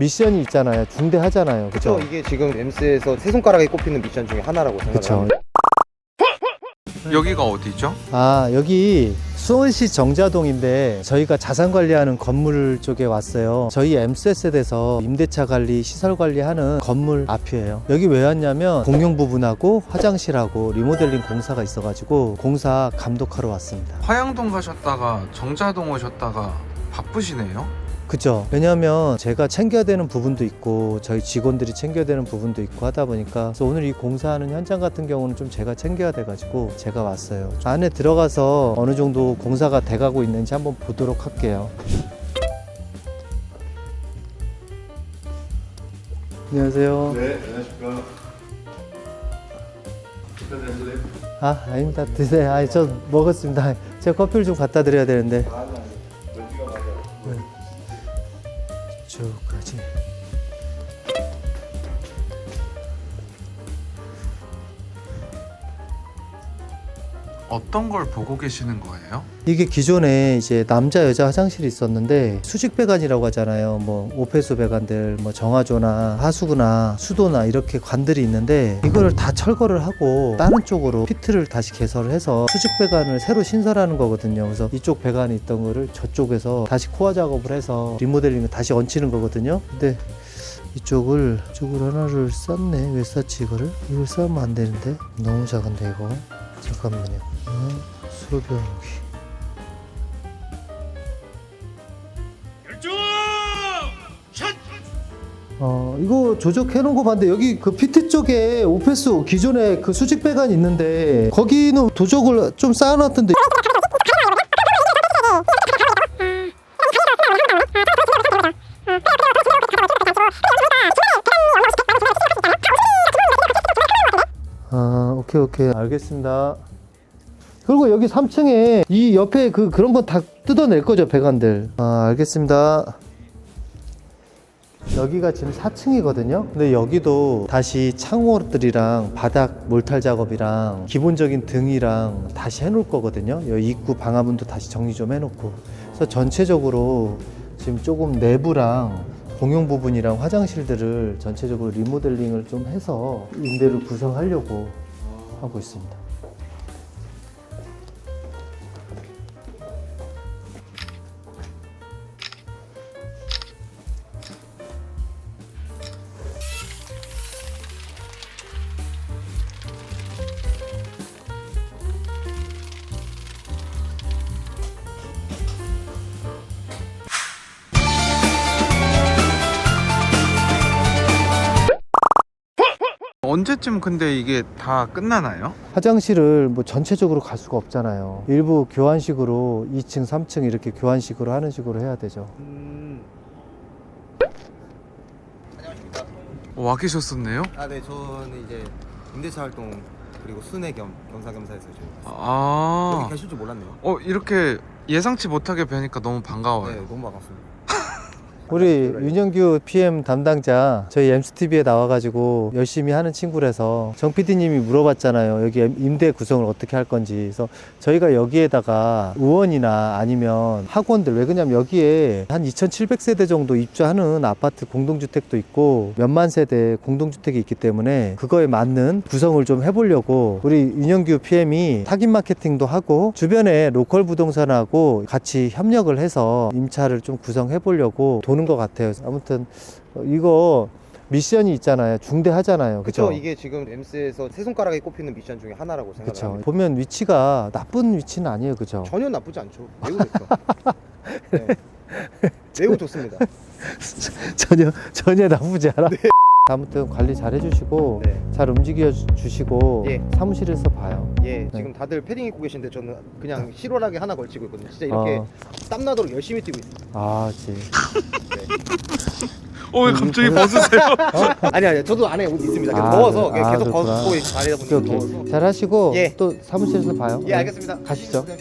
미션이 있잖아요. 중대하잖아요. 그쵸 그죠? 이게 지금 엠스에서 세 손가락에 꼽히는 미션 중에 하나라고 생각을 그쵸. 합니다 여기가 어디죠? 아, 여기 수원시 정자동인데 저희가 자산 관리하는 건물 쪽에 왔어요. 저희 엠셋에서 임대차 관리, 시설 관리하는 건물 앞이에요. 여기 왜 왔냐면 공용 부분하고 화장실하고 리모델링 공사가 있어가지고 공사 감독하러 왔습니다. 화양동 가셨다가 정자동 오셨다가 바쁘시네요. 그죠. 왜냐하면 제가 챙겨야 되는 부분도 있고 저희 직원들이 챙겨야 되는 부분도 있고 하다 보니까 그래서 오늘 이 공사하는 현장 같은 경우는 좀 제가 챙겨야 돼가지고 제가 왔어요. 안에 들어가서 어느 정도 공사가 돼가고 있는지 한번 보도록 할게요. 안녕하세요. 네, 안녕하십니까. 식사 되셨어요? 아, 아닙니다. 드세요. 아, 저 먹었습니다. 제가 커피를 좀 갖다 드려야 되는데. 아니, 쭉까지. 어떤 걸 보고 계시는 거예요? 이게 기존에 이제 남자 여자 화장실이 있었는데 수직 배관이라고 하잖아요. 뭐 오페수 배관들, 뭐 정화조나 하수구나 수도나 이렇게 관들이 있는데 이거를 다 철거를 하고 다른 쪽으로 피트를 다시 개설을 해서 수직 배관을 새로 신설하는 거거든요. 그래서 이쪽 배관이 있던 거를 저쪽에서 다시 코어 작업을 해서 리모델링을 다시 얹히는 거거든요. 근데 이쪽을 이쪽을 하나를 쌌네. 왜 쌌지 이거를? 이걸 싸면 안 되는데 너무 작은데 이거. 잠깐만요. 음, 수변기. 어 이거 조적해 놓은 거 봤는데 여기 그 피트 쪽에 오페스 기존에 그 수직 배관이 있는데 거기는 도적을 좀 쌓아놨던데. 아 오케이 오케이. 알겠습니다 그리고 여기 3층에 이 옆에 그 그런 건 다 뜯어낼 거죠 배관들 아 알겠습니다 여기가 지금 4층이거든요. 근데 여기도 다시 창호들이랑 바닥 몰탈 작업이랑 기본적인 등이랑 다시 해놓을 거거든요. 여기 입구 방화문도 다시 정리 좀 해놓고. 그래서 전체적으로 지금 조금 내부랑 공용 부분이랑 화장실들을 전체적으로 리모델링을 좀 해서 임대를 구성하려고 하고 있습니다. 언제쯤 근데 이게 다 끝나나요? 화장실을 뭐 전체적으로 갈 수가 없잖아요. 일부 교환식으로 2층, 3층 이렇게 교환식으로 하는 식으로 해야 되죠. 음... 와 계셨었네요. 아 네 저는 이제 임대차 활동 그리고 순회 겸 겸사겸사해서 지금. 아, 여기 계실 줄 몰랐네요 어 이렇게 예상치 못하게 뵈니까 너무 반가워요. 네 너무 반갑습니다 우리 윤영규 PM 담당자 저희 엠스TV에 나와가지고 열심히 하는 친구라서 정 PD님이 물어봤잖아요. 여기 임대 구성을 어떻게 할 건지. 그래서 저희가 여기에다가 의원이나 아니면 학원들 왜 그러냐면 여기에 한 2,700세대 정도 입주하는 아파트 공동주택도 있고 몇만 세대 공동주택이 있기 때문에 그거에 맞는 구성을 좀 해보려고 우리 윤영규 PM이 타깃 마케팅도 하고 주변에 로컬 부동산하고 같이 협력을 해서 임차를 좀 구성해 보려고 도는 것 같아요. 아무튼 어, 이거 미션이 있잖아요. 중대하잖아요. 그쵸 그죠? 이게 지금 엠스에서 세 손가락에 꼽히는 미션 중에 하나라고 그쵸. 합니다 보면 위치가 나쁜 위치는 아니에요. 그죠? 전혀 나쁘지 않죠 매우 좋죠 네. 매우 좋습니다 전혀 전혀 나쁘지 않아. 아무튼 관리 잘 해주시고 네. 잘 움직여 주- 주시고 예. 사무실에서 봐요. 예, 지금 다들 패딩 입고 계신데 저는 그냥 실오하게 하나 걸치고 있거든요. 진짜 이렇게 어. 땀나도록 열심히 뛰고 있어요. 아, 지. 어 왜 갑자기 벗으세요? 아니 아니, 저도 안에 옷 있습니다. 계속 아, 더워서 그래. 아, 계속 그렇구나. 벗고 다니다 오케이, 보니까 오케이. 더워서. 잘 하시고 예. 또 사무실에서 봐요. 예, 알겠습니다. 가시죠. 네.